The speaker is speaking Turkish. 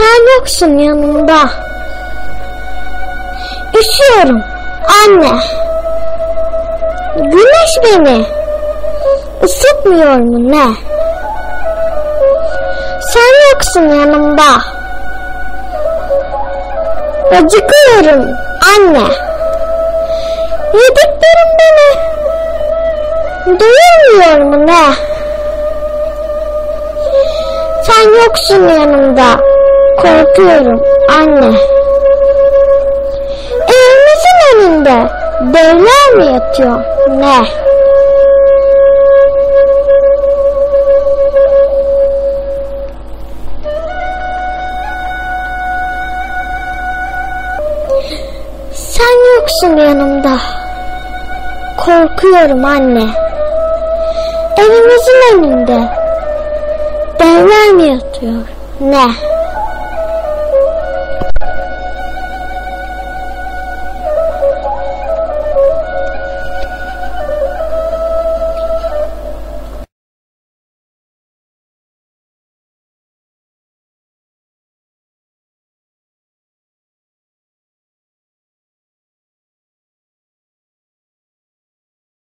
Sen yoksun yanımda. Üşüyorum anne. Güneş beni ısıtmıyor mu ne? Sen yoksun yanımda. Acıkıyorum anne. Yediklerim beni doyurmuyor mu ne? Sen yoksun yanımda. Korkuyorum anne. Evimizin önünde devler mi yatıyor ne? Sen yoksun yanımda. Korkuyorum anne. Evimizin önünde devler mi yatıyor ne?